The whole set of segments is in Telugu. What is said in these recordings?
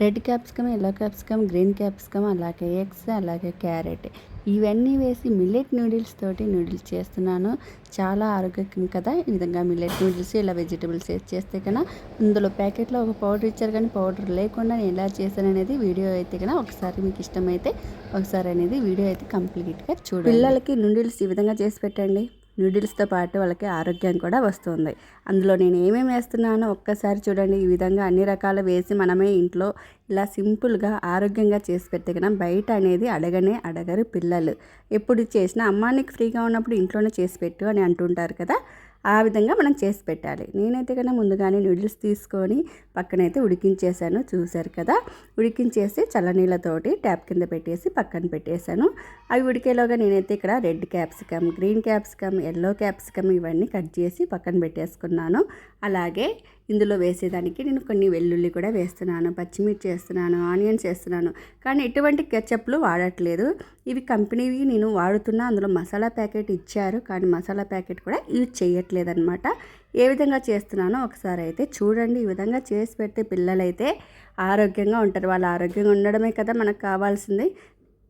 Red capsicum yellow capsicum green capsicum అలాగే ఎగ్స్ అలాగే క్యారెట్. ఇవన్నీ వేసి మిల్లెట్ నూడిల్స్ తోటి నూడిల్స్ చేస్తున్నాను. చాలా ఆరోగ్యం కదా? ఈ విధంగా మిల్లెట్ నూడిల్స్ ఇలా వెజిటబుల్స్ వేసి చేస్తే కన్నా అందులో ప్యాకెట్లో ఒక పౌడర్ ఇచ్చారు కానీ పౌడర్ లేకుండా నేను ఎలా చేశాను అనేది వీడియో అయితే కన్నా ఒకసారి మీకు ఇష్టమైతే ఒకసారి అనేది వీడియో అయితే కంప్లీట్గా చూడండి. పిల్లలకి నూడిల్స్ ఈ విధంగా చేసి పెట్టండి. నూడిల్స్తో పాటు వాళ్ళకి ఆరోగ్యం కూడా వస్తుంది. అందులో నేను ఏమేమి వేస్తున్నానో ఒక్కసారి చూడండి. ఈ విధంగా అన్ని రకాలు వేసి మనమే ఇంట్లో ఇలా సింపుల్గా ఆరోగ్యంగా చేసి పెడితే బయట అనేది అడగనే అడగరు పిల్లలు. ఎప్పుడు చేసినా అమ్మానికి ఫ్రీగా ఉన్నప్పుడు ఇంట్లోనే చేసి పెట్టు అని అంటుంటారు కదా. ఆ విధంగా మనం చేసి పెట్టాలి. నేనైతే కన్నా ముందుగానే నూడిల్స్ తీసుకొని పక్కనైతే ఉడికించేసాను చూశారు కదా? ఉడికించేసి చల్లనీళ్ళతోటి ట్యాప్ కింద పెట్టేసి పక్కన పెట్టేశాను. అవి ఉడికేలోగా నేనైతే ఇక్కడ red capsicum green capsicum yellow capsicum ఇవన్నీ కట్ చేసి పక్కన పెట్టేసుకున్నాను. అలాగే ఇందులో వేసేదానికి నేను కొన్ని వెల్లుల్లి కూడా వేస్తున్నాను పచ్చిమిర్చి వేస్తున్నాను ఆనియన్స్ వేస్తున్నాను. కానీ ఎటువంటి కెచప్లు వాడట్లేదు. ఇవి కంపెనీవి నేను వాడుతున్నా అందులో మసాలా ప్యాకెట్ ఇచ్చారు. కానీ మసాలా ప్యాకెట్ కూడా యూజ్ చేయట్లేదు అనమాట ఏ విధంగా చేస్తున్నానో ఒకసారి అయితే చూడండి. ఈ విధంగా చేసి పెడితే పిల్లలైతే ఆరోగ్యంగా ఉంటారు. వాళ్ళు ఆరోగ్యంగా ఉండడమే కదా మనకు కావాల్సింది.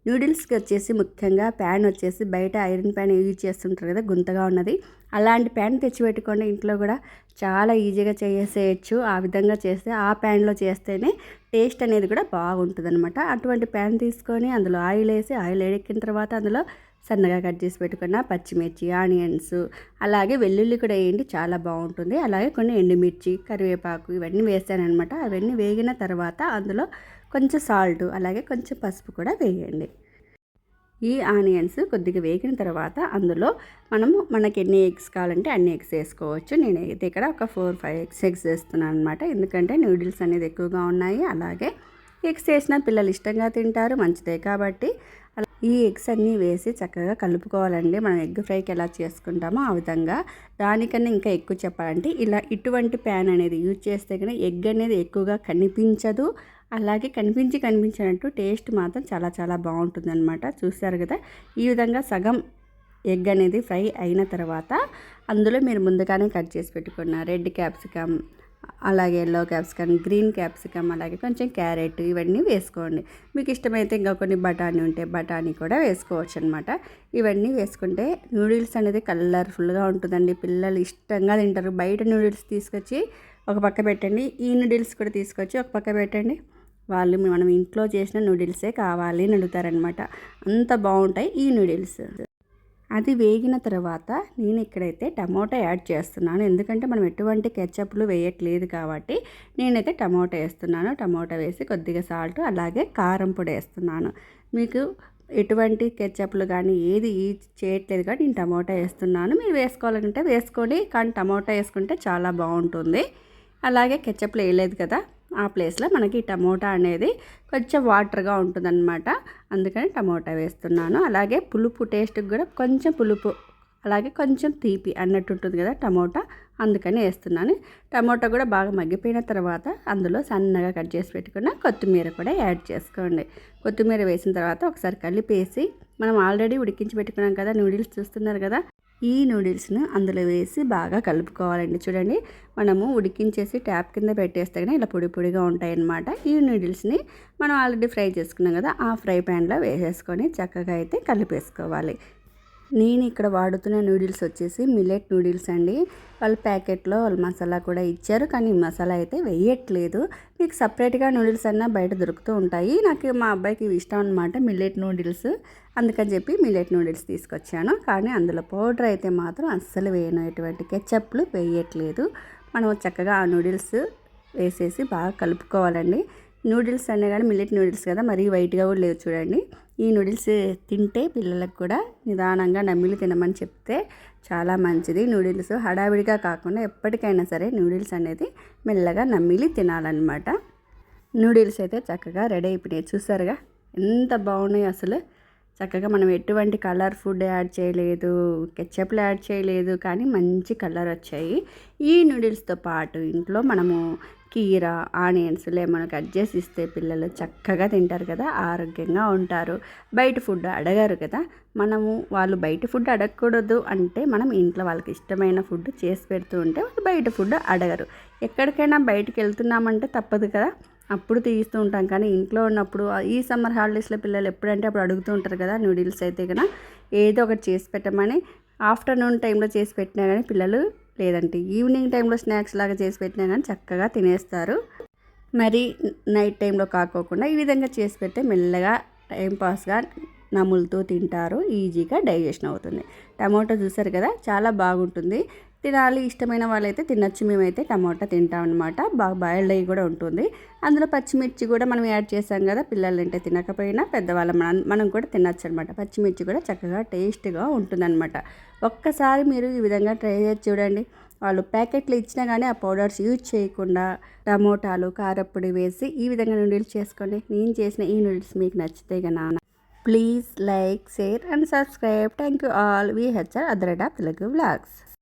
నూడిల్స్కి వచ్చేసి ముఖ్యంగా ప్యాన్ వచ్చేసి బయట ఐరన్ ప్యాన్ యూజ్ చేస్తుంటారు కదా గుంతగా ఉన్నది. అలాంటి ప్యాన్ తెచ్చిపెట్టుకోండి. ఇంట్లో కూడా చాలా ఈజీగా చేసేయచ్చు. ఆ విధంగా చేస్తే ఆ ప్యాన్లో చేస్తేనే టేస్ట్ అనేది కూడా బాగుంటుంది అనమాట అటువంటి ప్యాన్ తీసుకొని అందులో ఆయిల్ వేసి ఆయిల్ వేడెక్కిన తర్వాత అందులో సన్నగా కట్ చేసి పెట్టుకున్న పచ్చిమిర్చి ఆనియన్స్ అలాగే వెల్లుల్లి కూడా వేయండి. చాలా బాగుంటుంది. అలాగే కొన్ని ఎండుమిర్చి కరివేపాకు ఇవన్నీ వేసానమాట అవన్నీ వేగిన తర్వాత అందులో కొంచెం సాల్ట్ అలాగే కొంచెం పసుపు కూడా వేయండి. ఈ ఆనియన్స్ కొద్దిగా వేగిన తర్వాత అందులో మనము మనకి ఎన్ని ఎగ్స్ కావాలంటే అన్ని ఎగ్స్ వేసుకోవచ్చు. నేను అయితే ఇక్కడ ఒక ఫోర్ ఫైవ్ ఎగ్స్ ఎగ్స్ వేస్తున్నాను అనమాట ఎందుకంటే నూడిల్స్ అనేది ఎక్కువగా ఉన్నాయి. అలాగే ఎగ్స్ వేసిన పిల్లలు ఇష్టంగా తింటారు మంచిదే కాబట్టి. ఈ ఎగ్స్ అన్నీ వేసి చక్కగా కలుపుకోవాలండి. మనం ఎగ్ ఫ్రైకి ఎలా చేసుకుంటామో ఆ విధంగా. దానికన్నా ఇంకా ఎక్కువ చెప్పాలంటే ఇలా ఇటువంటి ప్యాన్ అనేది యూజ్ చేస్తే కానీ ఎగ్ అనేది ఎక్కువగా కనిపించదు. అలాగే కనిపించి కనిపించినట్టు టేస్ట్ మాత్రం చాలా చాలా బాగుంటుంది అనమాట చూస్తారు కదా? ఈ విధంగా సగం ఎగ్ అనేది ఫ్రై అయిన తర్వాత అందులో మీరు ముందుగానే కట్ చేసి పెట్టుకున్న రెడ్ క్యాప్సికమ్ అలాగే ఎల్లో క్యాప్సికమ్ గ్రీన్ క్యాప్సికమ్ అలాగే కొంచెం క్యారెట్ ఇవన్నీ వేసుకోండి. మీకు ఇష్టమైతే ఇంకా కొన్ని బఠానీ ఉంటే బఠానీ కూడా వేసుకోవచ్చు అనమాట ఇవన్నీ వేసుకుంటే నూడిల్స్ అనేది కలర్ఫుల్గా ఉంటుందండి. పిల్లలు ఇష్టంగా తింటారు. బయట నూడిల్స్ తీసుకొచ్చి ఒక పక్క పెట్టండి. ఈ నూడిల్స్ కూడా తీసుకొచ్చి ఒక పక్క పెట్టండి. వాళ్ళు మనం ఇంట్లో చేసిన నూడిల్సే కావాలి అని అడుగుతారనమాట అంత బాగుంటాయి ఈ నూడిల్స్. అది వేగిన తర్వాత నేను ఇక్కడైతే టమోటా యాడ్ చేస్తున్నాను. ఎందుకంటే మనం ఎటువంటి కెచప్లు వేయట్లేదు కాబట్టి నేనైతే టమోటా వేస్తున్నాను. టమోటా వేసి కొద్దిగా సాల్ట్ అలాగే కారం పొడి వేస్తున్నాను. మీకు ఎటువంటి కెచప్లు కానీ ఏది చేయట్లేదు కానీ నేను టమోటా వేస్తున్నాను. మీరు వేసుకోవాలంటే వేసుకోండి కానీ టమోటా వేసుకుంటే చాలా బాగుంటుంది. అలాగే కెచప్లు వేయలేదు కదా. ఆ ప్లేస్లో మనకి టమోటా అనేది కొంచెం వాటర్గా ఉంటుందన్నమాట. అందుకని టమోటా వేస్తున్నాను. అలాగే పులుపు టేస్ట్కి కూడా కొంచెం పులుపు అలాగే కొంచెం తీపి అన్నట్టు ఉంటుంది కదా టమోటా అందుకని వేస్తున్నాను. టమోటా కూడా బాగా మగ్గిపోయిన తర్వాత అందులో సన్నగా కట్ చేసి పెట్టుకున్న కొత్తిమీర కూడా యాడ్ చేసుకోండి. కొత్తిమీర వేసిన తర్వాత ఒకసారి కలిపేసి మనం ఆల్రెడీ ఉడికించి పెట్టుకున్నాం కదా నూడిల్స్ చూస్తున్నారు కదా ఈ నూడిల్స్ను అందులో వేసి బాగా కలుపుకోవాలండి. చూడండి మనము ఉడికించేసి ట్యాప్ కింద పెట్టేస్తే కానీ ఇలా పొడి పొడిగా ఉంటాయన్నమాట. ఈ నూడిల్స్ని మనం ఆల్రెడీ ఫ్రై చేసుకున్నాం కదా ఆ ఫ్రై ప్యాన్లో వేసేసుకొని చక్కగా అయితే కలిపేసుకోవాలి. నేను ఇక్కడ వాడుతున్న నూడిల్స్ వచ్చేసి మిల్లెట్ నూడిల్స్ అండి. వాళ్ళ ప్యాకెట్లో వాళ్ళు మసాలా కూడా ఇచ్చారు కానీ మసాలా అయితే వేయట్లేదు. మీకు సపరేట్గా నూడిల్స్ అన్నా బయట దొరుకుతూ ఉంటాయి. నాకు మా అబ్బాయికి ఇష్టం అనమాట మిల్లెట్ నూడిల్స్. అందుకని చెప్పి మిల్లెట్ నూడిల్స్ తీసుకొచ్చాను. కానీ అందులో పౌడర్ అయితే మాత్రం అస్సలు వేయను. ఎటువంటి కెచ్చప్లు వేయట్లేదు. మనం చక్కగా ఆ నూడిల్స్ వేసేసి బాగా కలుపుకోవాలండి. నూడిల్స్ అనే కానీ మిల్లెట్ నూడిల్స్ కదా మరీ వైట్గా కూడా లేవు చూడండి. ఈ నూడిల్స్ తింటే పిల్లలకు కూడా నిదానంగా నమ్మిలి తినమని చెప్తే చాలా మంచిది. నూడిల్స్ హడావిడిగా కాకుండా ఎప్పటికైనా సరే నూడిల్స్ అనేది మెల్లగా నమ్మిలి తినాలన్నమాట. నూడిల్స్ అయితే చక్కగా రెడీ అయిపోయినాయి. చూసారుగా? ఎంత బాగున్నాయి అసలు. చక్కగా మనం ఎటువంటి కలర్ ఫుడ్ యాడ్ చేయలేదు కెచ్చప్లు యాడ్ చేయలేదు కానీ మంచి కలర్ వచ్చాయి. ఈ నూడిల్స్తో పాటు ఇంట్లో మనము కీర ఆనియన్స్ లెమన్ కట్ చేసి ఇస్తే పిల్లలు చక్కగా తింటారు కదా ఆరోగ్యంగా ఉంటారు. బయట ఫుడ్ అడగారు కదా. మనము వాళ్ళు బయట ఫుడ్ అడగకూడదు అంటే మనం ఇంట్లో వాళ్ళకి ఇష్టమైన ఫుడ్ చేసి పెడుతూ ఉంటే వాళ్ళు బయట ఫుడ్ అడగరు. ఎక్కడికైనా బయటకు వెళ్తున్నామంటే తప్పదు కదా. అప్పుడు తీస్తూ ఉంటాం. కానీ ఇంట్లో ఉన్నప్పుడు ఈ సమ్మర్ హాలిడేస్లో పిల్లలు ఎప్పుడంటే అప్పుడు అడుగుతూ ఉంటారు కదా నూడిల్స్ అయితే కనుక ఏదో ఒకటి చేసి పెట్టమని. ఆఫ్టర్నూన్ టైంలో చేసి పెట్టినా కానీ పిల్లలు లేదంటే ఈవినింగ్ టైంలో స్నాక్స్ లాగా చేసి పెట్టినా కానీ చక్కగా తినేస్తారు. మరి నైట్ టైంలో కాకోకుండా ఈ విధంగా చేసి పెడితే మెల్లగా టైంపాస్గా నములుతూ తింటారు. ఈజీగా డైజెషన్ అవుతుంది. టమాటో చూసారు కదా చాలా బాగుంటుంది. తినాలి ఇష్టమైన వాళ్ళైతే తినచ్చు. మేమైతే టమాటా తింటాం అనమాట బాగా బాయిల్డ్ అయ్యి కూడా ఉంటుంది. అందులో పచ్చిమిర్చి కూడా మనం యాడ్ చేసాం కదా పిల్లలు అంటే తినకపోయినా పెద్దవాళ్ళం మనం మనం కూడా తినచ్చు అనమాట పచ్చిమిర్చి కూడా చక్కగా టేస్ట్గా ఉంటుందన్నమాట. ఒక్కసారి మీరు ఈ విధంగా ట్రై చేసి చూడండి. వాళ్ళు ప్యాకెట్లు ఇచ్చినా కానీ ఆ పౌడర్స్ యూజ్ చేయకుండా టమోటాలు కారప్పొడి వేసి ఈ విధంగా నూడిల్స్ చేసుకోండి. నేను చేసిన ఈ నూడిల్స్ మీకు నచ్చితే కన్నా please like share and subscribe. Thank you all. We HR అదరడా Telugu blogs